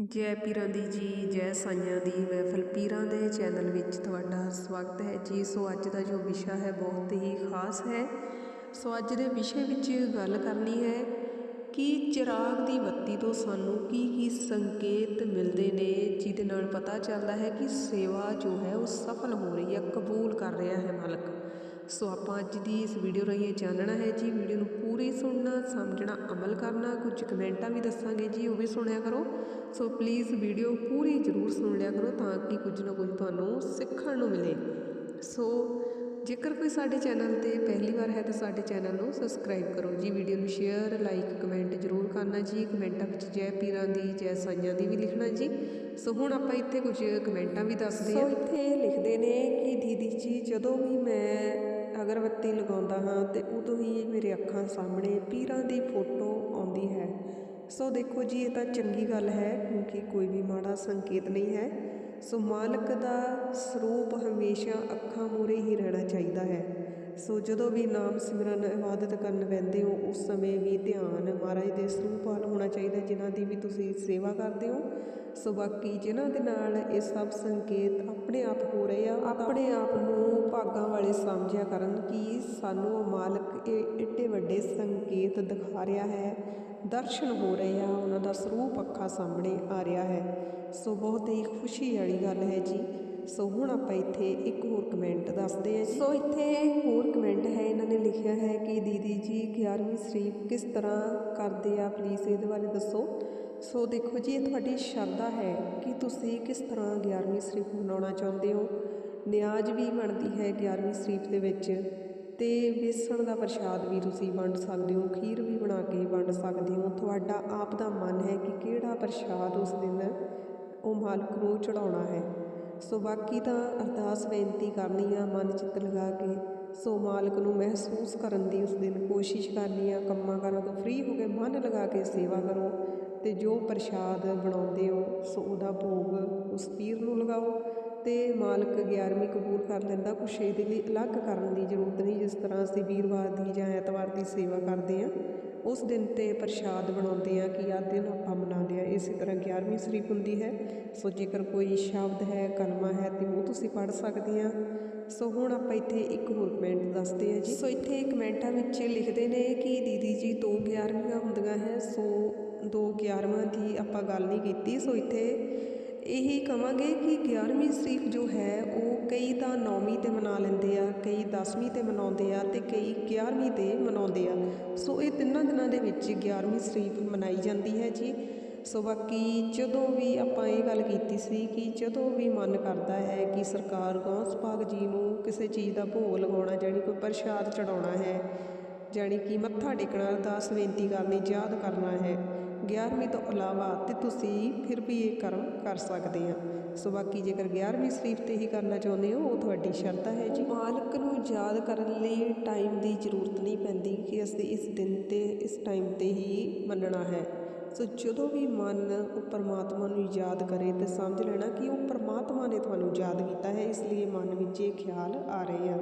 ਜੈ ਪੀਰਾਂ ਦੀ ਜੀ, ਜੈ ਸਾਈਆਂ ਦੀ। ਮਹਿਫਲ ਪੀਰਾਂ ਦੇ ਚੈਨਲ ਵਿੱਚ ਤੁਹਾਡਾ ਸਵਾਗਤ ਹੈ। ਜੀ, ਸੋ ਅੱਜ ਦਾ ਜੋ ਵਿਸ਼ਾ ਹੈ, ਬਹੁਤ ਹੀ ਖਾਸ ਹੈ। ਸੋ ਅੱਜ ਦੇ ਵਿਸ਼ੇ ਵਿੱਚ ਗੱਲ ਕਰਨੀ ਹੈ ਕਿ ਚਿਰਾਗ ਦੀ ਬੱਤੀ ਤੋਂ ਸਾਨੂੰ ਕੀ ਕੀ ਸੰਕੇਤ ਮਿਲਦੇ ਨੇ, ਜਿਹਦੇ ਨਾਲ ਪਤਾ ਚੱਲਦਾ ਹੈ ਕਿ ਸੇਵਾ ਜੋ ਹੈ, ਉਹ ਸਫਲ ਹੋ ਰਹੀ ਹੈ, ਕਬੂਲ ਕਰ ਰਿਹਾ ਹੈ ਮਾਲਕ। ਸੋ ਆਪਾਂ ਅੱਜ ਦੀ ਇਸ ਵੀਡੀਓ ਰਾਹੀਂ ਇਹ ਜਾਣਨਾ ਹੈ ਜੀ, ਵੀਡੀਓ ਨੂੰ ਪੂਰੀ ਸੁਣਨਾ, ਸਮਝਣਾ, ਅਮਲ ਕਰਨਾ, ਕੁਝ ਕਮੈਂਟਾਂ ਵੀ ਦੱਸਾਂਗੇ ਜੀ, ਉਹ ਵੀ ਸੁਣਿਆ ਕਰੋ। ਸੋ ਪਲੀਜ਼ ਵੀਡੀਓ ਪੂਰੀ ਜ਼ਰੂਰ ਸੁਣ ਲਿਆ ਕਰੋ ਤਾਂ ਕਿ ਕੁਝ ਨਾ ਕੁਝ ਤੁਹਾਨੂੰ ਸਿੱਖਣ ਨੂੰ ਮਿਲੇ। ਸੋ ਜੇਕਰ ਕੋਈ ਸਾਡੇ ਚੈਨਲ ਤੇ ਪਹਿਲੀ ਵਾਰ ਹੈ ਤਾਂ ਸਾਡੇ ਚੈਨਲ ਨੂੰ ਸਬਸਕ੍ਰਾਈਬ ਕਰੋ ਜੀ, ਵੀਡੀਓ ਨੂੰ ਸ਼ੇਅਰ ਲਾਈਕ ਕਮੈਂਟ ਜ਼ਰੂਰ ਕਰਨਾ ਜੀ, ਕਮੈਂਟਾਂ ਵਿੱਚ ਜੈ ਪੀਰਾਂ ਦੀ, ਜੈ ਸਾਈਆਂ ਦੀ ਵੀ ਲਿਖਣਾ ਜੀ। ਸੋ ਹੁਣ ਆਪਾਂ ਇੱਥੇ ਕੁਝ ਕਮੈਂਟਾਂ ਵੀ ਦੱਸਦੇ ਹਾਂ। ਸੋ ਇੱਥੇ ਲਿਖਦੇ ਨੇ ਕਿ ਦੀਦੀ ਜੀ, ਜਦੋਂ ਵੀ ਮੈਂ ਅਗਰਬੱਤੀ ਲਗਾਉਂਦਾ ਹਾਂ ਤੇ ਉਦੋਂ ਹੀ ਮੇਰੇ ਅੱਖਾਂ ਸਾਹਮਣੇ ਪੀਰਾਂ ਦੀ ਫੋਟੋ ਆਉਂਦੀ ਹੈ। ਸੋ ਦੇਖੋ ਜੀ, ਇਹ ਤਾਂ ਚੰਗੀ ਗੱਲ ਹੈ ਕਿਉਂਕਿ ਕੋਈ ਵੀ ਮਾੜਾ ਸੰਕੇਤ ਨਹੀਂ ਹੈ। ਸੋ ਮਾਲਕ ਦਾ ਸਰੂਪ ਹਮੇਸ਼ਾ ਅੱਖਾਂ ਮੂਰੇ ਹੀ ਰਹਿਣਾ ਚਾਹੀਦਾ ਹੈ। ਸੋ ਜਦੋਂ ਵੀ ਨਾਮ ਸਿਮਰਨ, ਇਬਾਦਤ ਕਰਨ ਬੈੰਦੇ ਹੋ, ਉਸ ਸਮੇਂ ਵੀ ਧਿਆਨ ਮਹਾਰਾਜ ਦੇ ਸਰੂਪ ਵੱਲ ਹੋਣਾ ਚਾਹੀਦਾ, ਜਿਨ੍ਹਾਂ ਦੀ ਵੀ ਤੁਸੀਂ ਸੇਵਾ ਕਰਦੇ ਹੋ। ਸੋ ਬਾਕੀ ਜਿਨ੍ਹਾਂ ਦੇ ਨਾਲ ਇਹ ਸਭ ਸੰਕੇਤ ਆਪਣੇ ਆਪ ਹੋ ਰਹੇ ਆ, ਆਪਣੇ ਆਪ ਨੂੰ ਭਾਗਾਂ ਵਾਲੇ ਸਮਝਿਆ ਕਰਨ ਕਿ ਸਾਨੂੰ ਉਹ ਮਾਲਕ ਇਹ ਏਡੇ ਵੱਡੇ ਸੰਕੇਤ ਦਿਖਾ ਰਿਹਾ ਹੈ, ਦਰਸ਼ਨ ਹੋ ਰਹੇ ਆ, ਉਹਨਾਂ ਦਾ ਸਰੂਪ ਅੱਖਾਂ ਸਾਹਮਣੇ ਆ ਰਿਹਾ ਹੈ। ਸੋ ਬਹੁਤ ਹੀ ਖੁਸ਼ੀ ਵਾਲੀ ਗੱਲ ਹੈ ਜੀ। ਸੋ ਹੁਣ ਆਪਾਂ ਇੱਥੇ ਇੱਕ ਹੋਰ ਕਮੈਂਟ ਦੱਸਦੇ ਹਾਂ ਸੋ ਇੱਥੇ ਹੋਰ ਕਮੈਂਟ ਹੈ, ਇਹਨਾਂ ਨੇ ਲਿਖਿਆ ਹੈ ਕਿ ਦੀਦੀ ਜੀ 11ਵੀਂ ਸ਼ਰੀਫ ਕਿਸ ਤਰ੍ਹਾਂ ਕਰਦੇ ਆ ਪਲੀਜ਼ ਇਹਦੇ ਬਾਰੇ ਦੱਸੋ। ਸੋ ਦੇਖੋ ਜੀ, ਇਹ ਤੁਹਾਡੀ ਸ਼ਰਧਾ ਹੈ ਕਿ ਤੁਸੀਂ ਕਿਸ ਤਰ੍ਹਾਂ 11ਵੀਂ ਸ਼ਰੀਫ ਮਨਾਉਣਾ ਚਾਹੁੰਦੇ ਹੋ। ਨਿਆਜ਼ ਵੀ ਬਣਦੀ ਹੈ 11ਵੀਂ ਸ਼ਰੀਫ ਦੇ ਵਿੱਚ ਤੇ ਬੇਸਣ ਦਾ ਪ੍ਰਸ਼ਾਦ ਵੀ ਤੁਸੀਂ ਵੰਡ ਸਕਦੇ ਹੋ, ਖੀਰ ਵੀ ਬਣਾ ਕੇ ਵੰਡ ਸਕਦੇ ਹੋ। ਤੁਹਾਡਾ ਆਪ ਦਾ ਮਨ ਹੈ ਕਿ ਕਿਹੜਾ ਪ੍ਰਸ਼ਾਦ ਉਸ ਦਿਨ ਉਹ ਮਾਲਕ ਨੂੰ ਚੜਾਉਣਾ ਹੈ। ਸੋ ਬਾਕੀ ਤਾਂ ਅਰਦਾਸ ਬੇਨਤੀ ਕਰਨੀ ਆ, ਮਨ ਚਿੱਤ ਲਗਾ ਕੇ ਸੋ ਮਾਲਕ ਨੂੰ ਮਹਿਸੂਸ ਕਰਨ ਦੀ ਉਸ ਦਿਨ ਕੋਸ਼ਿਸ਼ ਕਰਨੀ ਆ, ਕੰਮਾਂ ਕਾਰਾਂ ਤੋਂ ਫ੍ਰੀ ਹੋ ਕੇ ਮਨ ਲਗਾ ਕੇ ਸੇਵਾ ਕਰੋ ਤੇ ਜੋ ਪ੍ਰਸ਼ਾਦ ਬਣਾਉਂਦੇ ਹੋ ਸੋ ਉਹਦਾ ਭੋਗ ਉਸ ਪੀਰ ਨੂੰ ਲਗਾਓ। ਅਤੇ ਮਾਲਕ 11ਵੀਂ ਕਬੂਲ ਕਰ ਲੈਂਦਾ, ਕੁਛ ਇਹਦੇ ਲਈ ਅਲੱਗ ਕਰਨ ਦੀ ਜ਼ਰੂਰਤ ਨਹੀਂ, ਜਿਸ ਤਰ੍ਹਾਂ ਅਸੀਂ ਵੀਰਵਾਰ ਦੀ ਜਾਂ ਐਤਵਾਰ ਦੀ ਸੇਵਾ ਕਰਦੇ ਹਾਂ, ਉਸ ਦਿਨ ਤੇ ਪ੍ਰਸ਼ਾਦ ਬਣਾਉਂਦੇ ਆ ਕਿ ਆਹ ਦਿਨ ਆਪਾਂ ਮਨਾਉਂਦੇ ਆ ਇਸੇ ਤਰ੍ਹਾਂ 11ਵੀਂ ਸ਼ਰੀਫ ਹੁੰਦੀ ਹੈ। ਸੋ ਜੇਕਰ ਕੋਈ ਸ਼ਬਦ ਹੈ, ਕਲਮਾ ਹੈ, ਤੇ ਉਹ ਤੁਸੀਂ ਪੜ੍ਹ ਸਕਦੇ ਆ ਸੋ ਹੁਣ ਆਪਾਂ ਇੱਥੇ ਇੱਕ ਹੋਰ ਕਮੈਂਟ ਦੱਸਦੇ ਆ ਜੀ। ਸੋ ਇੱਥੇ ਕਮੈਂਟਾਂ ਵਿੱਚ ਲਿਖਦੇ ਨੇ ਕਿ ਦੀਦੀ ਜੀ, ਦੋ 11ਵੀਆਂ ਹੁੰਦੀਆਂ ਹੈ, ਸੋ ਦੋ 11ਵਾਂ ਦੀ ਆਪਾਂ ਗੱਲ ਨਹੀਂ ਕੀਤੀ। ਸੋ ਇੱਥੇ ਇਹੀ ਕਵਾਂਗੇ ਕਿ 11ਵੀਂ ਸ਼ਰੀਫ ਜੋ ਹੈ, ਉਹ ਕਈ ਤਾਂ 9ਵੀਂ ਤੇ ਮਨਾ ਲੈਂਦੇ ਆ, ਕਈ 10ਵੀਂ ਤੇ ਮਨਾਉਂਦੇ ਆ ਤੇ ਕਈ 11ਵੀਂ ਤੇ ਮਨਾਉਂਦੇ ਆ। ਸੋ ਇਹ ਤਿੰਨਾਂ ਦਿਨਾਂ ਦੇ ਵਿੱਚ 11ਵੀਂ ਸ਼ਰੀਫ ਮਨਾਈ ਜਾਂਦੀ ਹੈ ਜੀ। ਸੋ ਬਾਕੀ ਜਦੋਂ ਵੀ ਆਪਾਂ ਇਹ ਗੱਲ ਕੀਤੀ ਸੀ ਕਿ ਜਦੋਂ ਵੀ ਮਨ ਕਰਦਾ ਹੈ ਕਿ ਸਰਕਾਰ ਗੌਂਸ ਪਾਕ ਜੀ ਨੂੰ ਕਿਸੇ ਚੀਜ਼ ਦਾ ਭੋਗ ਲਗਾਉਣਾ ਜਾਨੀ ਕੋਈ ਪ੍ਰਸ਼ਾਦ ਚੜਾਉਣਾ ਹੈ ਜਾਨੀ ਕਿ ਮੱਥਾ ਟੇਕਣਾ ਅਰਦਾਸ ਬੇਨਤੀ ਕਰਨੀ, ਯਾਦ ਕਰਨਾ ਹੈ 11ਵੀਂ ਤੋਂ ਇਲਾਵਾ ਤੇ ਤੁਸੀਂ ਫਿਰ ਵੀ ਇਹ ਕਰਮ ਕਰ ਸਕਦੇ ਆ। ਸੋ ਬਾਕੀ ਜੇਕਰ 11ਵੀਂ ਸ਼ਰੀਫ ਤੇ ਹੀ ਕਰਨਾ ਚਾਹੁੰਦੇ ਹੋ, ਉਹ ਤੁਹਾਡੀ ਸ਼ਰਧਾ ਹੈ ਜੀ। ਮਾਲਕ ਨੂੰ ਯਾਦ ਕਰਨ ਲਈ ਟਾਈਮ ਦੀ ਜ਼ਰੂਰਤ ਨਹੀਂ ਪੈਂਦੀ ਕਿ ਅਸੀਂ ਇਸ ਦਿਨ ਤੇ, ਇਸ ਟਾਈਮ ਤੇ ਹੀ ਮੰਨਣਾ ਹੈ। ਸੋ ਜਦੋਂ ਵੀ ਮਨ ਉਹ ਪਰਮਾਤਮਾ ਨੂੰ ਯਾਦ ਕਰੇ ਤੇ ਸਮਝ ਲੈਣਾ ਕਿ ਉਹ ਪਰਮਾਤਮਾ ਨੇ ਤੁਹਾਨੂੰ ਯਾਦ ਕੀਤਾ ਹੈ, ਇਸ ਲਈ ਮਨ ਵਿੱਚ ਇਹ ਖਿਆਲ ਆ ਰਹੇ ਆ।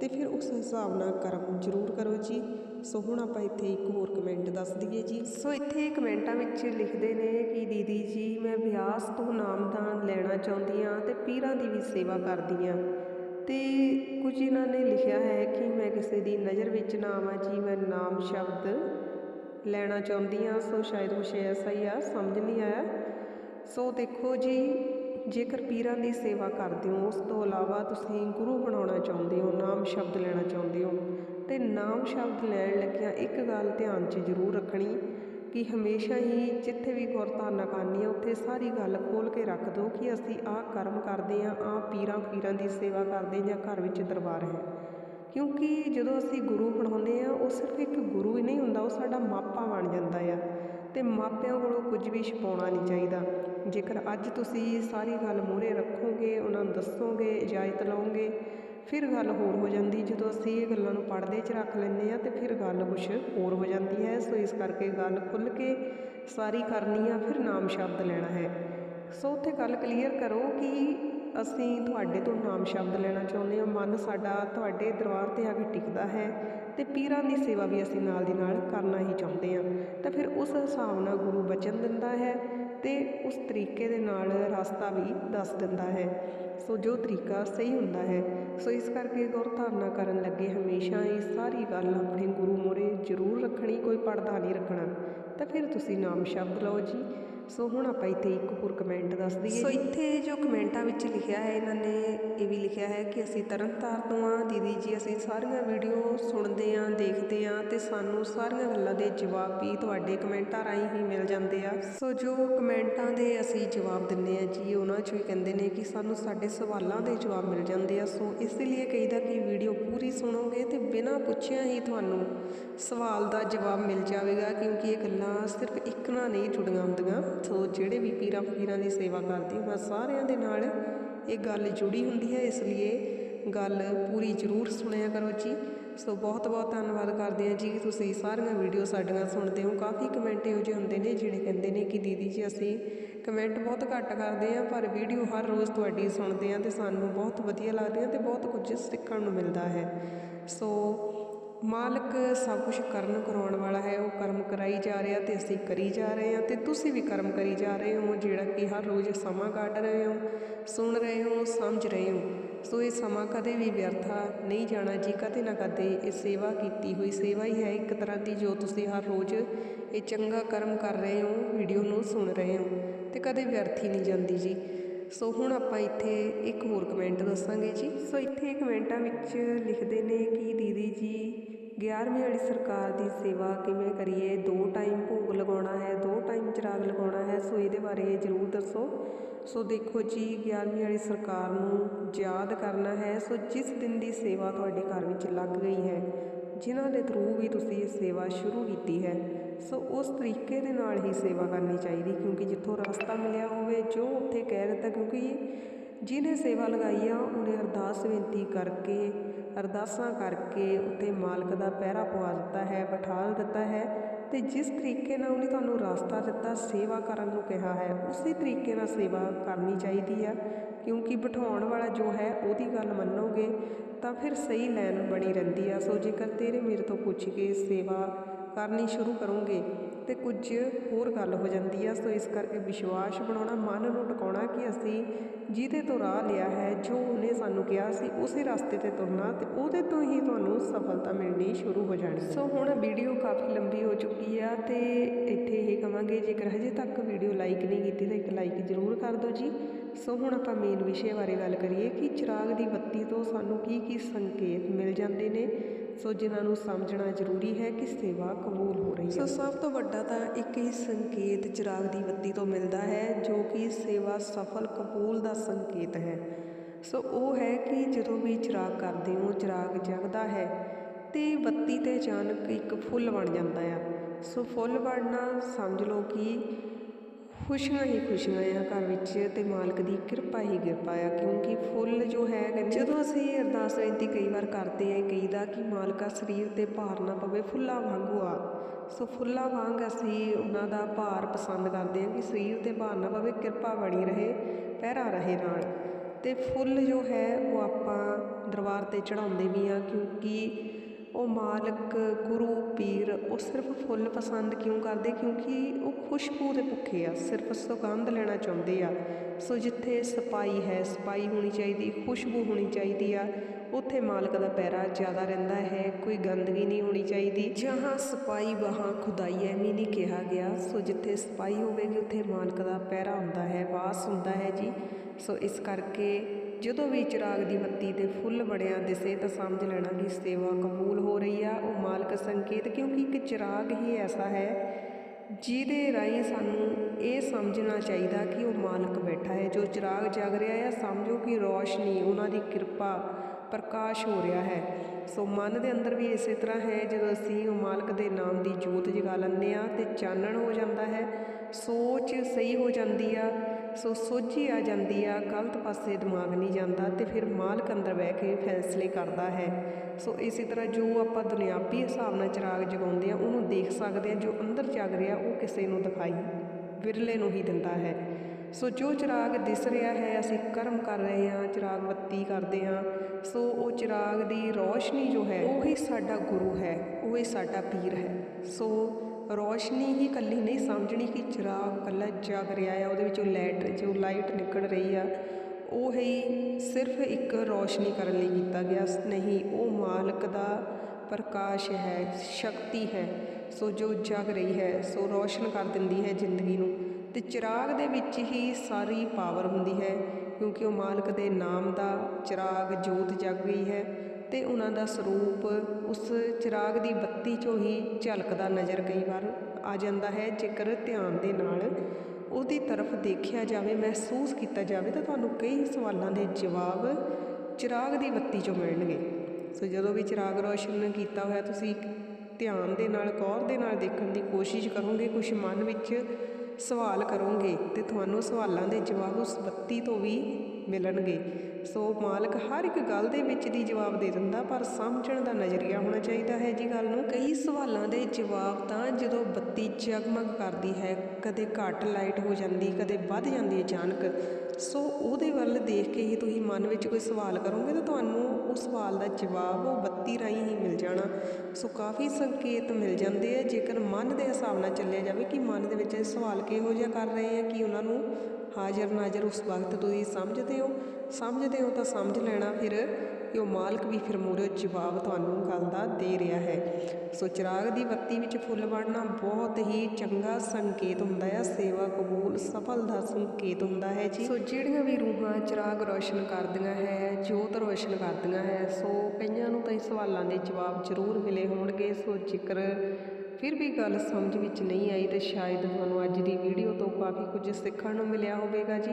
ਤੇ ਫਿਰ ਉਸ ਹਿਸਾਬ ਨਾਲ ਕਰਮ ਜ਼ਰੂਰ ਕਰੋ ਜੀ। ਸੋ ਹੁਣ ਆਪਾਂ ਇੱਥੇ ਇੱਕ ਹੋਰ ਕਮੈਂਟ ਦੱਸ ਦਈਏ ਜੀ। ਸੋ ਇੱਥੇ ਕਮੈਂਟਾਂ ਵਿੱਚ ਲਿਖਦੇ ਨੇ ਕਿ ਦੀਦੀ ਜੀ, ਮੈਂ ਵਿਆਸ ਤੋਂ ਨਾਮਦਾਨ ਲੈਣਾ ਚਾਹੁੰਦੀ ਹਾਂ ਤੇ ਪੀਰਾਂ ਦੀ ਵੀ ਸੇਵਾ ਕਰਦੀ ਹਾਂ। ਤੇ ਕੁਝ ਇਹਨਾਂ ਨੇ ਲਿਖਿਆ ਹੈ ਕਿ ਮੈਂ ਕਿਸੇ ਦੀ ਨਜ਼ਰ ਵਿੱਚ ਨਾ ਆਵਾਂ ਜੀ, ਮੈਂ ਨਾਮ ਸ਼ਬਦ ਲੈਣਾ ਚਾਹੁੰਦੀ ਹਾਂ। ਸੋ ਸ਼ਾਇਦ ਕੁਛ ਐਸਾ ਹੀ ਆ, ਸਮਝ ਨਹੀਂ ਆਇਆ। ਸੋ ਦੇਖੋ ਜੀ ਜੇਕਰ ਪੀਰਾਂ ਦੀ ਸੇਵਾ ਕਰਦੇ ਹੋ, ਉਸ ਤੋਂ ਇਲਾਵਾ ਤੁਸੀਂ ਗੁਰੂ ਬਣਾਉਣਾ ਚਾਹੁੰਦੇ ਹੋ, ਨਾਮ ਸ਼ਬਦ ਲੈਣਾ ਚਾਹੁੰਦੇ ਹੋ, ਤੇ ਨਾਮ ਸ਼ਬਦ ਲੈਣ ਲੱਗਿਆਂ ਇੱਕ ਗੱਲ ਧਿਆਨ 'ਚ ਜ਼ਰੂਰ ਰੱਖਣੀ ਕਿ ਹਮੇਸ਼ਾ ਹੀ ਜਿੱਥੇ ਵੀ ਗੁਰਧਾਰਨਾ ਕਰਨੀ ਆ, ਉੱਥੇ ਸਾਰੀ ਗੱਲ ਖੋਲ ਕੇ ਰੱਖ ਦਿਓ ਕਿ ਅਸੀਂ ਆਹ ਕਰਮ ਕਰਦੇ ਹਾਂ, ਆਹ ਪੀਰਾਂ ਫਕੀਰਾਂ ਦੀ ਸੇਵਾ ਕਰਦੇ ਜਾਂ ਘਰ ਵਿੱਚ ਦਰਬਾਰ ਹੈ। ਕਿਉਂਕਿ ਜਦੋਂ ਅਸੀਂ ਗੁਰੂ ਬਣਾਉਂਦੇ ਆ ਉਹ ਸਿਰਫ ਇੱਕ ਗੁਰੂ ਹੀ ਨਹੀਂ ਹੁੰਦਾ, ਉਹ ਸਾਡਾ ਮਾਪਾ ਬਣ ਜਾਂਦਾ ਆ, ਤੇ ਮਾਪਿਆਂ ਕੋਲੋਂ ਕੁਝ ਵੀ ਛਪਾਉਣਾ ਨਹੀਂ ਚਾਹੀਦਾ। ਜੇਕਰ ਅੱਜ ਤੁਸੀਂ ਸਾਰੀ ਗੱਲ ਮੂਹਰੇ ਰੱਖੋਗੇ, ਉਹਨਾਂ ਨੂੰ ਦੱਸੋਗੇ, ਇਜਾਜ਼ਤ ਲਓਗੇ, ਫਿਰ ਗੱਲ ਹੋਰ ਹੋ ਜਾਂਦੀ। ਜਦੋਂ ਅਸੀਂ ਇਹ ਗੱਲਾਂ ਨੂੰ ਪੜਦੇ 'ਚ ਰੱਖ ਲੈਂਦੇ ਆ ਤੇ ਫਿਰ ਗੱਲ ਕੁਛ ਹੋਰ ਹੋ ਜਾਂਦੀ ਹੈ। ਸੋ ਇਸ ਕਰਕੇ ਗੱਲ ਖੁੱਲ ਕੇ ਸਾਰੀ ਕਰਨੀ ਆ, ਫਿਰ ਨਾਮ ਸ਼ਬਦ ਲੈਣਾ ਹੈ। ਸੋ ਉੱਥੇ ਗੱਲ ਕਲੀਅਰ ਕਰੋ ਕਿ ਅਸੀਂ ਤੁਹਾਡੇ ਤੋਂ ਨਾਮ ਸ਼ਬਦ ਲੈਣਾ ਚਾਹੁੰਦੇ ਹਾਂ। ਮਨ ਸਾਡਾ ਤੁਹਾਡੇ ਦਰਬਾਰ ਤੇ ਆ ਕੇ ਟਿਕਦਾ ਹੈ ਤੇ ਪੀਰਾਂ ਦੀ ਸੇਵਾ ਵੀ ਅਸੀਂ ਨਾਲ ਦੀ ਨਾਲ ਕਰਨਾ ਹੀ ਚਾਹੁੰਦੇ ਹਾਂ। ਤਾਂ ਫਿਰ ਉਸ ਹਿਸਾਬ ਨਾਲ ਗੁਰੂ ਬਚਨ ਦਿੰਦਾ ਹੈ। ਤੇ ਉਸ ਤਰੀਕੇ ਦੇ ਨਾਲ ਰਸਤਾ ਵੀ ਦੱਸ ਦਿੰਦਾ ਹੈ। ਸੋ ਜੋ ਤਰੀਕਾ ਸਹੀ ਹੁੰਦਾ ਹੈ, ਸੋ ਇਸ ਕਰਕੇ ਗੁਰ ਧਾਰਨਾ ਕਰਨ ਲੱਗੇ ਹਮੇਸ਼ਾ ਇਹ ਸਾਰੀ ਗੱਲ ਆਪਣੇ ਗੁਰੂ ਮੋਰੇ ਜ਼ਰੂਰ ਰੱਖਣੀ ਕੋਈ ਪੜਦਾ ਨਹੀਂ ਰੱਖਣਾ। ਤਾਂ ਫਿਰ ਤੁਸੀਂ ਨਾਮ ਸ਼ਬਦ ਲਓ ਜੀ। ਸੋ ਹੁਣ ਆਪਾਂ ਇੱਥੇ ਇੱਕ ਹੋਰ ਕਮੈਂਟ ਦੱਸ ਦਈਏ ਸੋ ਇੱਥੇ ਜੋ ਕਮੈਂਟਾਂ ਵਿੱਚ ਲਿਖਿਆ ਹੈ ਇਹਨਾਂ ਨੇ ਇਹ ਵੀ ਲਿਖਿਆ ਹੈ ਕਿ ਅਸੀਂ ਤਰਨਤਾਰਨ ਤੋਂ ਆ ਦੀਦੀ ਜੀ ਅਸੀਂ ਸਾਰੀਆਂ ਵੀਡੀਓ ਸੁਣਦੇ ਆ ਦੇਖਦੇ ਆ ਤੇ ਸਾਨੂੰ ਸਾਰੀਆਂ ਗੱਲਾਂ ਦੇ ਜਵਾਬ ਵੀ ਤੁਹਾਡੇ ਕਮੈਂਟਾਂ ਰਾਹੀਂ ਹੀ ਮਿਲ ਜਾਂਦੇ ਆ। ਸੋ ਜੋ ਕਮੈਂਟਾਂ ਦੇ ਅਸੀਂ ਜਵਾਬ ਦਿੰਨੇ ਆ ਜੀ ਉਹਨਾਂ ਚੋਂ ਹੀ ਕਹਿੰਦੇ ਨੇ ਕਿ ਸਾਨੂੰ ਸਾਡੇ ਸਵਾਲਾਂ ਦੇ ਜਵਾਬ ਮਿਲ ਜਾਂਦੇ ਆ। ਸੋ ਇਸ ਲਈ ਕਹੀਦਾ ਕਿ ਵੀਡੀਓ ਪੂਰੀ ਸੁਣੋਗੇ ਤੇ ਬਿਨਾਂ ਪੁੱਛਿਆ ਹੀ ਤੁਹਾਨੂੰ ਸਵਾਲ ਦਾ ਜਵਾਬ ਮਿਲ ਜਾਵੇਗਾ ਕਿਉਂਕਿ ਇਹ ਗੱਲਾਂ ਸਿਰਫ ਇੱਕ ਨਾਲ ਨਹੀਂ ਜੁੜੀਆਂ ਹੁੰਦੀਆਂ। ਸੋ ਜਿਹੜੇ ਵੀ ਪੀਰਾਂ ਫਕੀਰਾਂ ਦੀ ਸੇਵਾ ਕਰਦੇ ਉਹਨਾਂ ਸਾਰਿਆਂ ਦੇ ਨਾਲ ਇਹ ਗੱਲ ਜੁੜੀ ਹੁੰਦੀ ਹੈ, ਇਸ ਲਈ ਗੱਲ ਪੂਰੀ ਜ਼ਰੂਰ ਸੁਣਿਆ ਕਰੋ ਜੀ। ਸੋ ਬਹੁਤ ਬਹੁਤ ਧੰਨਵਾਦ ਕਰਦੇ ਹਾਂ ਜੀ ਕਿ ਤੁਸੀਂ ਸਾਰੀਆਂ ਵੀਡੀਓ ਸਾਡੀਆਂ ਸੁਣਦੇ ਹੋ। ਕਾਫੀ ਕਮੈਂਟ ਇਹੋ ਜਿਹੇ ਹੁੰਦੇ ਨੇ ਜਿਹੜੇ ਕਹਿੰਦੇ ਨੇ ਕਿ ਦੀਦੀ ਜੀ, ਅਸੀਂ ਕਮੈਂਟ ਬਹੁਤ ਘੱਟ ਕਰਦੇ ਹਾਂ, ਪਰ ਵੀਡੀਓ ਹਰ ਰੋਜ਼ ਤੁਹਾਡੀ ਸੁਣਦੇ ਹਾਂ ਤੇ ਸਾਨੂੰ ਬਹੁਤ ਵਧੀਆ ਲੱਗਦੀਆਂ ਤੇ ਬਹੁਤ ਕੁਝ ਸਿੱਖਣ ਨੂੰ ਮਿਲਦਾ ਹੈ। ਸੋ ਮਾਲਕ ਸਭ ਕੁਝ ਕਰਨ ਕਰਾਉਣ ਵਾਲਾ ਹੈ, ਉਹ ਕਰਮ ਕਰਾਈ ਜਾ ਰਿਹਾ ਤੇ ਅਸੀਂ ਕਰੀ ਜਾ ਰਹੇ ਹਾਂ ਤੇ ਤੁਸੀਂ ਵੀ ਕਰਮ ਕਰੀ ਜਾ ਰਹੇ ਹੋ, ਜਿਹੜਾ ਕਿ ਹਰ ਰੋਜ਼ ਸਮਾਂ ਕੱਢ ਰਹੇ ਹੋ, ਸੁਣ ਰਹੇ ਹੋ, ਸਮਝ ਰਹੇ ਹੋ। ਸੋ ਇਹ ਸਮਾਂ ਕਦੇ ਵੀ ਵਿਅਰਥਾ ਨਹੀਂ ਜਾਣਾ ਜੀ, ਕਦੇ ਨਾ ਕਦੇ ਇਹ ਸੇਵਾ ਕੀਤੀ ਹੋਈ ਸੇਵਾ ਹੀ ਹੈ, ਇੱਕ ਤਰ੍ਹਾਂ ਦੀ ਜੋ ਤੁਸੀਂ ਹਰ ਰੋਜ਼ ਇਹ ਚੰਗਾ ਕਰਮ ਕਰ ਰਹੇ ਹੋ, ਵੀਡੀਓ ਨੂੰ ਸੁਣ ਰਹੇ ਹੋ ਤੇ ਕਦੇ ਵਿਅਰਥ ਹੀ ਨਹੀਂ ਜਾਂਦੀ ਜੀ। ਸੋ ਹੁਣ ਆਪਾਂ ਇੱਥੇ ਇੱਕ ਹੋਰ ਕਮੈਂਟ ਦੱਸਾਂਗੇ ਜੀ। ਸੋ ਇੱਥੇ ਕਮੈਂਟਾਂ ਵਿੱਚ ਲਿਖਦੇ ਨੇ ਕਿ ਦੀਦੀ ਜੀ 11ਵੀਂ ਵਾਲੀ ਸਰਕਾਰ ਦੀ ਸੇਵਾ ਕਿਵੇਂ ਕਰੀਏ? ਦੋ ਟਾਈਮ ਭੋਗ ਲਗਾਉਣਾ ਹੈ, ਦੋ ਟਾਈਮ ਚਿਰਾਗ ਲਗਾਉਣਾ ਹੈ, ਸੋ ਇਹਦੇ ਬਾਰੇ ਜ਼ਰੂਰ ਦੱਸੋ। ਸੋ ਦੇਖੋ ਜੀ 11ਵੀਂ ਵਾਲੀ ਸਰਕਾਰ ਨੂੰ ਯਾਦ ਕਰਨਾ ਹੈ। ਸੋ ਜਿਸ ਦਿਨ ਦੀ ਸੇਵਾ ਤੁਹਾਡੇ ਘਰ ਵਿੱਚ ਲੱਗ ਗਈ ਹੈ, ਜਿਨ੍ਹਾਂ ਦੇ ਥਰੂ ਵੀ ਤੁਸੀਂ ਇਹ ਸੇਵਾ ਸ਼ੁਰੂ ਕੀਤੀ ਹੈ, ਸੋ ਉਸ ਤਰੀਕੇ ਦੇ ਨਾਲ ਹੀ ਸੇਵਾ ਕਰਨੀ ਚਾਹੀਦੀ, ਕਿਉਂਕਿ ਜਿੱਥੋਂ ਰਸਤਾ ਮਿਲਿਆ ਹੋਵੇ, ਜੋ ਉੱਥੇ ਕਹਿ ਦਿੱਤਾ, ਕਿਉਂਕਿ ਜਿਹਨੇ ਸੇਵਾ ਲਗਾਈ ਆ, ਉਹਨੇ ਅਰਦਾਸ ਬੇਨਤੀ ਕਰਕੇ ਅਰਦਾਸਾਂ ਕਰਕੇ ਉੱਤੇ ਮਾਲਕ ਦਾ ਪਹਿਰਾ ਪਵਾ ਦਿੱਤਾ ਹੈ, ਬਿਠਾ ਦਿੱਤਾ ਹੈ ਤੇ ਜਿਸ ਤਰੀਕੇ ਨਾਲ ਉਹਨੇ ਤੁਹਾਨੂੰ ਰਸਤਾ ਦਿੱਤਾ, ਸੇਵਾ ਕਰਨ ਨੂੰ ਕਿਹਾ ਹੈ, ਉਸੇ ਤਰੀਕੇ ਨਾਲ ਸੇਵਾ ਕਰਨੀ ਚਾਹੀਦੀ ਆ, ਕਿਉਂਕਿ ਬਿਠਾਉਣ ਵਾਲਾ ਜੋ ਹੈ ਉਹਦੀ ਗੱਲ ਮੰਨੋਗੇ ਤਾਂ ਫਿਰ ਸਹੀ ਲਾਈਨ ਬਣੀ ਰਹਿੰਦੀ ਆ। ਸੋ ਜੇਕਰ ਤੇਰੇ ਮੇਰੇ ਤੋਂ ਪੁੱਛ ਕੇ ਸੇਵਾ ਕਰਨੀ ਸ਼ੁਰੂ ਕਰੋਗੇ ਤੇ ਕੁਝ ਹੋਰ ਗੱਲ ਹੋ ਜਾਂਦੀ ਆ, ਸੋ ਇਸ ਕਰਕੇ ਵਿਸ਼ਵਾਸ ਬਣਾਉਣਾ, ਮਨ ਨੂੰ ਟਿਕਾਉਣਾ ਕਿ ਅਸੀਂ ਜਿਹਦੇ ਤੋਂ ਰਾਹ ਲਿਆ ਹੈ, ਜੋ ਉਹਨੇ ਸਾਨੂੰ ਕਿਹਾ ਸੀ, ਉਸੇ ਰਸਤੇ ਤੇ ਤੁਰਨਾ ਤੇ ਉਹਦੇ ਤੋਂ ਹੀ ਤੁਹਾਨੂੰ ਸਫਲਤਾ ਮਿਲਣੀ ਸ਼ੁਰੂ ਹੋ ਜਾਣੀ ਸੋ ਹੁਣ ਵੀਡੀਓ ਕਾਫੀ ਲੰਬੀ ਹੋ ਚੁੱਕੀ ਆ ਤੇ ਇੱਥੇ ਇਹ ਕਵਾਂਗੇ, ਜੇਕਰ ਹਜੇ ਤੱਕ ਵੀਡੀਓ ਲਾਈਕ ਨਹੀਂ ਕੀਤੀ ਤਾਂ ਇੱਕ ਲਾਈਕ ਜ਼ਰੂਰ ਕਰ ਦਿਓ ਜੀ। ਸੋ ਹੁਣ ਆਪਾਂ ਮੇਨ ਵਿਸ਼ੇ ਬਾਰੇ ਗੱਲ ਕਰੀਏ ਕਿ ਚਿਰਾਗ ਦੀ ਬੱਤੀ ਤੋਂ ਸਾਨੂੰ ਕੀ ਕੀ ਸੰਕੇਤ ਮਿਲ ਜਾਂਦੇ ਨੇ ਸੋ ਜਿਨ੍ਹਾਂ ਨੂੰ ਸਮਝਣਾ ਜ਼ਰੂਰੀ ਹੈ ਕਿ ਸੇਵਾ ਕਬੂਲ ਹੋ ਰਹੀ ਹੈ। ਸੋ ਸਭ ਤੋਂ ਵੱਡਾ ਤਾਂ ਇੱਕ ਹੀ ਸੰਕੇਤ ਚਿਰਾਗ ਦੀ ਬੱਤੀ ਤੋਂ ਮਿਲਦਾ ਹੈ, ਜੋ ਕਿ ਸੇਵਾ ਸਫਲ ਕਬੂਲ ਦਾ ਸੰਕੇਤ ਹੈ। ਸੋ ਉਹ ਹੈ ਕਿ ਜਦੋਂ ਵੀ ਚਿਰਾਗ ਕਰਦੇ ਹੋ, ਚਿਰਾਗ ਜਗਦਾ ਹੈ, ਤੇ ਬੱਤੀ ਤੇ ਅਚਾਨਕ ਇੱਕ ਫੁੱਲ ਬਣ ਜਾਂਦਾ ਆ। ਸੋ ਫੁੱਲ ਬਣਨਾ ਸਮਝ ਲਓ ਕਿ ਖੁਸ਼ੀਆਂ ਹੀ ਖੁਸ਼ੀਆਂ ਆ ਘਰ ਵਿੱਚ ਤੇ ਮਾਲਕ ਦੀ ਕਿਰਪਾ ਹੀ ਕਿਰਪਾ ਆ, ਕਿਉਂਕਿ ਫੁੱਲ ਜੋ ਹੈ ਜਦੋਂ ਅਸੀਂ ਅਰਦਾਸ ਬੇਨਤੀ ਕਈ ਵਾਰ ਕਰਦੇ ਆ ਕਹੀਦਾ ਕਿ ਮਾਲਕਾ ਸਰੀਰ ਤੇ ਭਾਰ ਨਾ ਪਵੇ, ਫੁੱਲਾਂ ਵਾਂਗੂ ਆ। ਸੋ ਫੁੱਲਾਂ ਵਾਂਗ ਅਸੀਂ ਉਹਨਾਂ ਦਾ ਭਾਰ ਪਸੰਦ ਕਰਦੇ ਆ ਕਿ ਸਰੀਰ ਤੇ ਭਾਰ ਨਾ ਪਵੇ, ਕਿਰਪਾ ਬਣੀ ਰਹੇ, ਪਹਿਰਾ ਰਹੇ ਨਾਲ। ਤੇ ਫੁੱਲ ਜੋ ਹੈ, ਉਹ ਆਪਾਂ ਦਰਬਾਰ ਤੇ ਚੜਾਉਂਦੇ ਵੀ ਆ, ਕਿਉਂਕਿ ਉਹ ਮਾਲਕ, ਗੁਰੂ, ਪੀਰ, ਉਹ ਸਿਰਫ ਫੁੱਲ ਪਸੰਦ ਕਿਉਂ ਕਰਦੇ? ਕਿਉਂਕਿ ਉਹ ਖੁਸ਼ਬੂ ਦੇ ਭੁੱਖੇ ਆ, ਸਿਰਫ ਸੁਗੰਧ ਲੈਣਾ ਚਾਹੁੰਦੇ ਆ। ਸੋ ਜਿੱਥੇ ਸਪਾਈ ਹੈ, ਸਪਾਈ ਹੋਣੀ ਚਾਹੀਦੀ, ਖੁਸ਼ਬੂ ਹੋਣੀ ਚਾਹੀਦੀ ਆ, ਉੱਥੇ ਮਾਲਕ ਦਾ ਪੈਰਾ ਜ਼ਿਆਦਾ ਰਹਿੰਦਾ ਹੈ, ਕੋਈ ਗੰਦਗੀ ਨਹੀਂ ਹੋਣੀ ਚਾਹੀਦੀ। ਜਹਾਂ ਸਪਾਈ ਵਹਾਂ ਖੁਦਾਈ ਐਵੇਂ ਨਹੀਂ ਕਿਹਾ ਗਿਆ, ਸੋ ਜਿੱਥੇ ਸਪਾਈ ਹੋਵੇਗੀ, ਉੱਥੇ ਮਾਲਕ ਦਾ ਪੈਰਾ ਹੁੰਦਾ ਹੈ, ਵਾਸ ਹੁੰਦਾ ਹੈ ਜੀ। ਸੋ ਇਸ ਕਰਕੇ ਜਦੋਂ ਵੀ ਚਿਰਾਗ ਦੀ ਬੱਤੀ ਤੇ ਫੁੱਲ ਬਣਿਆ ਦਿਸੇ ਤਾਂ ਸਮਝ ਲੈਣਾ ਕਿ ਸੇਵਾ ਕਬੂਲ ਹੋ ਰਹੀ ਆ, ਉਹ ਮਾਲਕ ਸੰਕੇਤ, ਕਿਉਂਕਿ ਇੱਕ ਚਿਰਾਗ ਹੀ ਐਸਾ ਹੈ ਜਿਹਦੇ ਰਾਹੀਂ ਸਾਨੂੰ ਇਹ ਸਮਝਣਾ ਚਾਹੀਦਾ ਕਿ ਉਹ ਮਾਲਕ ਬੈਠਾ ਹੈ। ਜੋ ਚਿਰਾਗ ਜਗ ਰਿਹਾ ਹੈ ਸਮਝੋ ਕਿ ਰੋਸ਼ਨੀ, ਉਹਨਾਂ ਦੀ ਕਿਰਪਾ ਪ੍ਰਕਾਸ਼ ਹੋ ਰਿਹਾ ਹੈ। ਸੋ ਮਨ ਦੇ ਅੰਦਰ ਵੀ ਇਸੇ ਤਰ੍ਹਾਂ ਹੈ, ਜਦੋਂ ਅਸੀਂ ਉਹ ਮਾਲਕ ਦੇ ਨਾਮ ਦੀ ਜੋਤ ਜਗਾ ਲੈਂਦੇ ਆ ਤੇ ਚਾਨਣ ਹੋ ਜਾਂਦਾ ਹੈ, ਸੋਚ ਸਹੀ ਹੋ ਜਾਂਦੀ ਆ ਸੋ ਸੋਝੀ ਆ ਜਾਂਦੀ ਆ, ਗਲਤ ਪਾਸੇ ਦਿਮਾਗ ਨਹੀਂ ਜਾਂਦਾ ਤੇ ਫਿਰ ਮਾਲਕ ਅੰਦਰ ਬਹਿ ਕੇ ਫੈਸਲੇ ਕਰਦਾ ਹੈ। ਸੋ ਇਸੇ ਤਰ੍ਹਾਂ ਜੋ ਆਪਾਂ ਦੁਨਿਆਵੀ ਹਿਸਾਬ ਨਾਲ ਚਿਰਾਗ ਜਗਾਉਂਦੇ ਆ, ਉਹਨੂੰ ਦੇਖ ਸਕਦੇ ਆ, ਜੋ ਅੰਦਰ ਜਗ ਰਿਹਾ, ਉਹ ਕਿਸੇ ਨੂੰ ਦਿਖਾਈ ਵਿਰਲੇ ਨੂੰ ਹੀ ਦਿੰਦਾ ਹੈ। ਸੋ ਜੋ ਚਿਰਾਗ ਦਿਸ ਰਿਹਾ ਹੈ, ਅਸੀਂ ਕਰਮ ਕਰ ਰਹੇ ਹਾਂ, ਚਿਰਾਗ ਬੱਤੀ ਕਰਦੇ ਹਾਂ। ਸੋ ਉਹ ਚਿਰਾਗ ਦੀ ਰੋਸ਼ਨੀ ਜੋ ਹੈ, ਉਹੀ ਸਾਡਾ ਗੁਰੂ ਹੈ, ਉਹੀ ਸਾਡਾ ਪੀਰ ਹੈ। ਸੋ ਰੋਸ਼ਨੀ ਹੀ ਇਕੱਲੀ ਨਹੀਂ, ਸਮਝਣੀ ਕਿ ਚਿਰਾਗ ਇਕੱਲਾ ਜਗ ਰਿਹਾ ਆ, ਉਹਦੇ ਵਿੱਚੋਂ ਲਾਈਟ ਜੋ ਲਾਈਟ ਨਿਕਲ ਰਹੀ ਆ, ਉਹ ਹੀ ਸਿਰਫ ਇੱਕ ਰੋਸ਼ਨੀ ਕਰਨ ਲਈ ਕੀਤਾ ਗਿਆ। ਨਹੀਂ, ਉਹ ਮਾਲਕ ਦਾ ਪ੍ਰਕਾਸ਼ ਹੈ, ਸ਼ਕਤੀ ਹੈ, ਸੋ ਜੋ ਜਗ ਰਹੀ ਹੈ, ਸੋ ਰੋਸ਼ਨ ਕਰ ਦਿੰਦੀ ਹੈ ਜ਼ਿੰਦਗੀ ਨੂੰ। ਤੇ ਚਿਰਾਗ ਦੇ ਵਿੱਚ ਹੀ ਸਾਰੀ ਪਾਵਰ ਹੁੰਦੀ ਹੈ। ਕਿਉਂਕਿ ਉਹ ਮਾਲਕ ਦੇ ਨਾਮ ਦਾ ਚਿਰਾਗ, ਜੋਤ ਜਗ ਗਈ ਹੈ ਤੇ ਉਹਨਾਂ ਦਾ ਸਰੂਪ ਉਸ ਚਿਰਾਗ ਦੀ ਬੱਤੀ ਚੋਂ ਹੀ ਝਲਕਦਾ ਨਜ਼ਰ ਕਈ ਵਾਰ ਆ ਜਾਂਦਾ ਹੈ। ਜੇਕਰ ਧਿਆਨ ਦੇ ਨਾਲ ਉਹਦੀ ਤਰਫ ਦੇਖਿਆ ਜਾਵੇ, ਮਹਿਸੂਸ ਕੀਤਾ ਜਾਵੇ, ਤਾਂ ਤੁਹਾਨੂੰ ਕਈ ਸਵਾਲਾਂ ਦੇ ਜਵਾਬ ਚਿਰਾਗ ਦੀ ਬੱਤੀ ਚੋਂ ਮਿਲਣਗੇ। ਸੋ ਜਦੋਂ ਵੀ ਚਿਰਾਗ ਰੋਸ਼ਨ ਕੀਤਾ ਹੋਇਆ, ਤੁਸੀਂ ਧਿਆਨ ਦੇ ਨਾਲ, ਗੌਰ ਦੇ ਨਾਲ ਦੇਖਣ ਦੀ ਕੋਸ਼ਿਸ਼ ਕਰੋਗੇ। ਕੁਝ ਮਨ ਵਿੱਚ ਸਵਾਲ ਕਰੋਗੇ ਤੇ ਤੁਹਾਨੂੰ ਸਵਾਲਾਂ ਦੇ ਜਵਾਬ ਉਸ ਬੱਤੀ ਤੋਂ ਵੀ ਮਿਲਣਗੇ। ਸੋ ਮਾਲਕ ਹਰ ਇੱਕ ਗੱਲ ਦੇ ਵਿੱਚ ਦੀ ਜਵਾਬ ਦੇ ਦਿੰਦਾ, ਪਰ ਸਮਝਣ ਦਾ ਨਜ਼ਰੀਆ ਹੋਣਾ ਚਾਹੀਦਾ ਹੈ ਜੀ ਗੱਲ ਨੂੰ। ਕਈ ਸਵਾਲਾਂ ਦੇ ਜਵਾਬ ਤਾਂ ਜਦੋਂ ਬੱਤੀ ਜਗਮਗ ਕਰਦੀ ਹੈ, ਕਦੇ ਘੱਟ ਲਾਈਟ ਹੋ ਜਾਂਦੀ, ਕਦੇ ਵੱਧ ਜਾਂਦੀ ਹੈ ਅਚਾਨਕ। ਸੋ ਉਹਦੇ ਵੱਲ ਦੇਖ ਕੇ ਹੀ ਤੁਸੀਂ ਮਨ ਵਿੱਚ ਕੋਈ ਸਵਾਲ ਕਰੋਗੇ ਤਾਂ ਤੁਹਾਨੂੰ ਉਹ ਸਵਾਲ ਦਾ ਜਵਾਬ ਉਹ ਬੱਤੀ ਰਾਹੀਂ ਹੀ ਮਿਲ ਜਾਣਾ। ਸੋ ਕਾਫੀ ਸੰਕੇਤ ਮਿਲ ਜਾਂਦੇ ਆ। ਜੇਕਰ ਮਨ ਦੇ ਹਿਸਾਬ ਨਾਲ ਚੱਲਿਆ ਜਾਵੇ ਕਿ ਮਨ ਦੇ ਵਿੱਚ ਇਹ ਸਵਾਲ ਕਿਹੋ ਜਿਹਾ ਕਰ ਰਹੇ ਆ, ਕਿ ਉਹਨਾਂ ਨੂੰ ਹਾਜ਼ਰ ਨਾਜ਼ਰ ਉਸ ਵਕਤ ਤੁਸੀਂ ਸਮਝਦੇ ਹੋ। ਸਮਝਦੇ ਹੋ ਤਾਂ ਸਮਝ ਲੈਣਾ ਫਿਰ ਕਿ ਉਹ ਮਾਲਕ ਵੀ ਫਿਰ ਮੂਹਰੇ ਜਵਾਬ ਤੁਹਾਨੂੰ ਗੱਲ ਦਾ ਦੇ ਰਿਹਾ ਹੈ। ਸੋ ਚਿਰਾਗ ਦੀ ਬੱਤੀ ਵਿੱਚ ਫੁੱਲ ਬਣਨਾ ਬਹੁਤ ਹੀ ਚੰਗਾ ਸੰਕੇਤ ਹੁੰਦਾ ਹੈ। ਸੇਵਾ ਕਬੂਲ ਸਫਲ ਦਾ ਸੰਕੇਤ ਹੁੰਦਾ ਹੈ ਜੀ। ਸੋ ਜਿਹੜੀਆਂ ਵੀ ਰੂਹਾਂ ਚਿਰਾਗ ਰੋਸ਼ਨ ਕਰਦੀਆਂ ਹੈ, ਜੋਤ ਰੋਸ਼ਨ ਕਰਦੀਆਂ ਹੈ, ਸੋ ਕਈਆਂ ਨੂੰ ਤਾਂ ਇਹ ਸਵਾਲਾਂ ਦੇ ਜਵਾਬ ਜ਼ਰੂਰ ਮਿਲੇ ਹੋਣਗੇ। ਸੋ ਜ਼ਿਕਰ ਫਿਰ ਵੀ ਗੱਲ ਸਮਝ ਵਿੱਚ ਨਹੀਂ ਆਈ ਤੇ ਸ਼ਾਇਦ ਤੁਹਾਨੂੰ ਅੱਜ ਦੀ ਵੀਡੀਓ ਤੋਂ ਕਾਫੀ ਕੁਝ ਸਿੱਖਣ ਨੂੰ ਮਿਲਿਆ ਹੋਵੇਗਾ ਜੀ।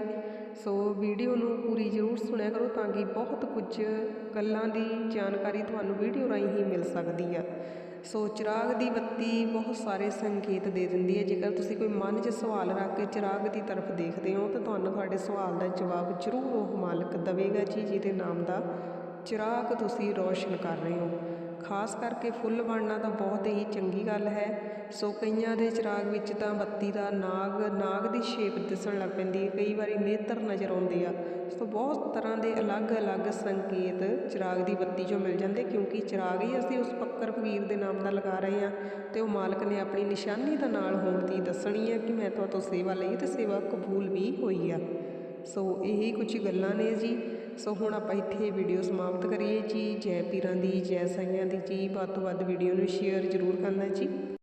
ਸੋ ਵੀਡੀਓ ਨੂੰ ਪੂਰੀ ਜ਼ਰੂਰ ਸੁਣਿਆ ਕਰੋ ਤਾਂ ਕਿ ਬਹੁਤ ਕੁਝ ਗੱਲਾਂ ਦੀ ਜਾਣਕਾਰੀ ਤੁਹਾਨੂੰ ਵੀਡੀਓ ਰਾਹੀਂ ਹੀ ਮਿਲ ਸਕਦੀ ਆ। ਸੋ ਚਿਰਾਗ ਦੀ ਬੱਤੀ ਬਹੁਤ ਸਾਰੇ ਸੰਕੇਤ ਦੇ ਦਿੰਦੀ ਹੈ। ਜੇਕਰ ਤੁਸੀਂ ਕੋਈ ਮਨ 'ਚ ਸਵਾਲ ਰੱਖ ਕੇ ਚਿਰਾਗ ਦੀ ਤਰਫ ਦੇਖਦੇ ਹੋ ਤਾਂ ਤੁਹਾਨੂੰ ਤੁਹਾਡੇ ਸਵਾਲ ਦਾ ਜਵਾਬ ਜ਼ਰੂਰ ਉਹ ਮਾਲਕ ਦੇਵੇਗਾ ਜੀ, ਜਿਹਦੇ ਨਾਮ ਦਾ ਚਿਰਾਗ ਤੁਸੀਂ ਰੋਸ਼ਨ ਕਰ ਰਹੇ ਹੋ। ਖਾਸ ਕਰਕੇ ਫੁੱਲ ਬਣਨਾ ਤਾਂ ਬਹੁਤ ਹੀ ਚੰਗੀ ਗੱਲ ਹੈ। ਸੋ ਕਈਆਂ ਦੇ ਚਿਰਾਗ ਵਿੱਚ ਤਾਂ ਬੱਤੀ ਦਾ ਨਾਗ ਨਾਗ ਦੀ ਸ਼ੇਪ ਦਿਸਣ ਲੱਗ ਪੈਂਦੀ ਹੈ। ਕਈ ਵਾਰੀ ਨੇਤਰ ਨਜ਼ਰ ਆਉਂਦੇ ਆ। ਸੋ ਬਹੁਤ ਤਰ੍ਹਾਂ ਦੇ ਅਲੱਗ-ਅਲੱਗ ਸੰਕੇਤ ਚਿਰਾਗ ਦੀ ਬੱਤੀ 'ਚੋਂ ਮਿਲ ਜਾਂਦੇ ਕਿਉਂਕਿ ਚਿਰਾਗ ਹੀ ਅਸੀਂ ਉਸ ਪੱਕਰ ਫਕੀਰ ਦੇ ਨਾਮ ਦਾ ਲਗਾ ਰਹੇ ਹਾਂ ਤੇ ਉਹ ਮਾਲਕ ਨੇ ਆਪਣੀ ਨਿਸ਼ਾਨੀ ਦਾ ਨਾਲ ਹੋਣ ਦੀ ਦੱਸਣੀ ਹੈ ਕਿ ਮੈਂ ਤੁਹਾਤੋਂ ਸੇਵਾ ਲਈ ਤੇ ਸੇਵਾ ਕਬੂਲ ਵੀ ਹੋਈ ਆ। ਸੋ ਇਹੀ ਕੁਝ ਗੱਲਾਂ ਨੇ ਜੀ। ਸੋ ਹੁਣ ਆਪਾਂ ਇੱਥੇ ਵੀਡੀਓ ਸਮਾਪਤ ਕਰੀਏ ਜੀ। ਜੈ ਪੀਰਾਂ ਦੀ, ਜੈ ਸਾਈਆਂ ਦੀ ਜੀ। ਵੱਧ ਤੋਂ ਵੱਧ ਵੀਡੀਓ ਨੂੰ ਸ਼ੇਅਰ ਜ਼ਰੂਰ ਕਰਨਾ ਜੀ।